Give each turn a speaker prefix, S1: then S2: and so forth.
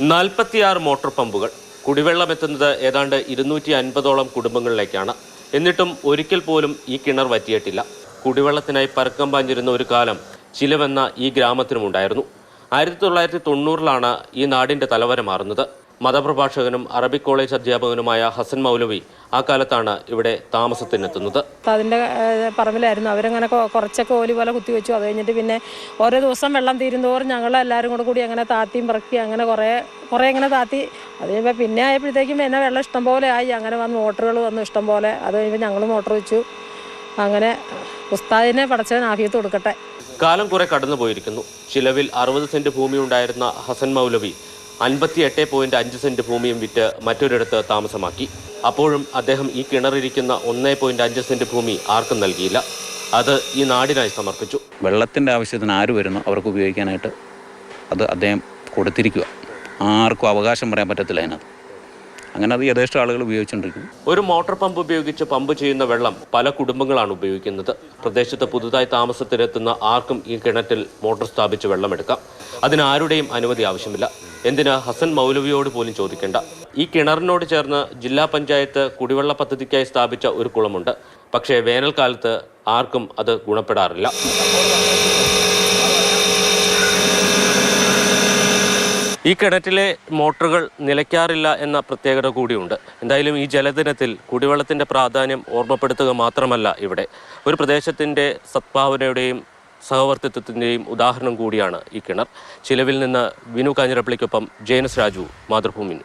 S1: നാൽപ്പത്തിയാറ് മോട്ടോർ പമ്പുകൾ. കുടിവെള്ളം എത്തുന്നത് ഏതാണ്ട് ഇരുന്നൂറ്റി അൻപതോളം കുടുംബങ്ങളിലേക്കാണ്. എന്നിട്ടും ഒരിക്കൽ പോലും ഈ കിണർ വറ്റിയിട്ടില്ല. കുടിവെള്ളത്തിനായി പരക്കം പാഞ്ഞിരുന്ന ഒരു കാലം ചിലവെന്ന ഈ ഗ്രാമത്തിനുമുണ്ടായിരുന്നു. ആയിരത്തി തൊള്ളായിരത്തി തൊണ്ണൂറിലാണ് ഈ നാടിന്റെ തലവര മാറുന്നത്. മതപ്രഭാഷകനും അറബിക് കോളേജ് അധ്യാപകനുമായ ഹസൻ മൗലവി ആ കാലത്താണ് ഇവിടെ താമസത്തിനെത്തുന്നത്.
S2: അതിന്റെ പറമ്പിലായിരുന്നു. അവരങ്ങനെ കുറച്ചൊക്കെ ഓലി പോലെ കുത്തിവെച്ചു അത് കഴിഞ്ഞിട്ട് പിന്നെ ഓരോ ദിവസം വെള്ളം തീരുന്നതോറും ഞങ്ങൾ എല്ലാവരും കൂടെ കൂടി അങ്ങനെ താത്തിയും പറക്കി അങ്ങനെ കുറേ കുറേ ഇങ്ങനെ താത്തി. അത് കഴിയുമ്പോൾ പിന്നെ ആയപ്പോഴത്തേക്കും പിന്നെ വെള്ളം ഇഷ്ടം പോലെ ആയി. അങ്ങനെ വന്ന് മോട്ടറുകൾ വന്നു ഇഷ്ടം പോലെ. അത് കഴിയുമ്പോൾ ഞങ്ങൾ മോട്ടർ വെച്ചു. അങ്ങനെ ഉസ്താദിനെ പടച്ചവൻ ആഫിയത്ത് കൊടുക്കട്ടെ.
S1: കാലം കുറെ കടന്നു പോയിരിക്കുന്നു ചിലവിൽ അറുപത് സെന്റ് ഭൂമി ഉണ്ടായിരുന്ന ഹസൻ മൗലവി അൻപത്തി എട്ട് പോയിന്റ് അഞ്ച് സെന്റ് ഭൂമിയും വിറ്റ് മറ്റൊരിടത്ത് താമസമാക്കി. അപ്പോഴും അദ്ദേഹം ഈ കിണറിരിക്കുന്ന ഒന്നേ പോയിന്റ് അഞ്ച് സെന്റ് ഭൂമി ആർക്കും നൽകിയില്ല. അത് ഈ നാടിനായി സമർപ്പിച്ചു.
S3: വെള്ളത്തിന്റെ ആവശ്യത്തിന് ആര് വരുന്നു? അവർക്ക് ഉപയോഗിക്കാനായിട്ട് അത് അദ്ദേഹം കൊടുത്തിരിക്കുക. ആർക്കും അവകാശം പറയാൻ പറ്റത്തില്ല അതിനകത്ത്. അങ്ങനെ അത് യഥേഷ്ട ആളുകൾ ഉപയോഗിച്ചുകൊണ്ടിരിക്കുന്നു.
S1: ഒരു മോട്ടോർ പമ്പ് ഉപയോഗിച്ച് പമ്പ് ചെയ്യുന്ന വെള്ളം പല കുടുംബങ്ങളാണ് ഉപയോഗിക്കുന്നത്. പ്രദേശത്ത് പുതുതായി താമസത്തിലെത്തുന്ന ആർക്കും ഈ കിണറ്റിൽ മോട്ടോർ സ്ഥാപിച്ച് വെള്ളമെടുക്കാം അതിന് ആരുടെയും അനുമതി ആവശ്യമില്ല. എന്തിന് ഹസൻ മൗലവിയോട് പോലും ചോദിക്കേണ്ട? ഈ കിണറിനോട് ചേർന്ന് ജില്ലാ പഞ്ചായത്ത് കുടിവെള്ള പദ്ധതിക്കായി സ്ഥാപിച്ച ഒരു കുളമുണ്ട്. പക്ഷേ വേനൽക്കാലത്ത് ആർക്കും അത് ഗുണപ്പെടാറില്ല. ഈ കിണറ്റിലെ മോട്ടറുകൾ നിലയ്ക്കാറില്ല എന്ന പ്രത്യേകത കൂടിയുണ്ട്. എന്തായാലും ഈ ജലദിനത്തിൽ കുടിവെള്ളത്തിന്റെ പ്രാധാന്യം ഓർമ്മപ്പെടുത്തുക മാത്രമല്ല ഇവിടെ. ഒരു പ്രദേശത്തിന്റെ സദ്ഭാവനയുടെയും സഹവർത്തിത്വത്തിന്റെയും ഉദാഹരണം കൂടിയാണ് ഈ കിണർ. ചിലവിൽ നിന്ന് വിനു കാഞ്ഞിരപ്പള്ളിക്കൊപ്പം ജെയിനസ് രാജു മാതൃഭൂമി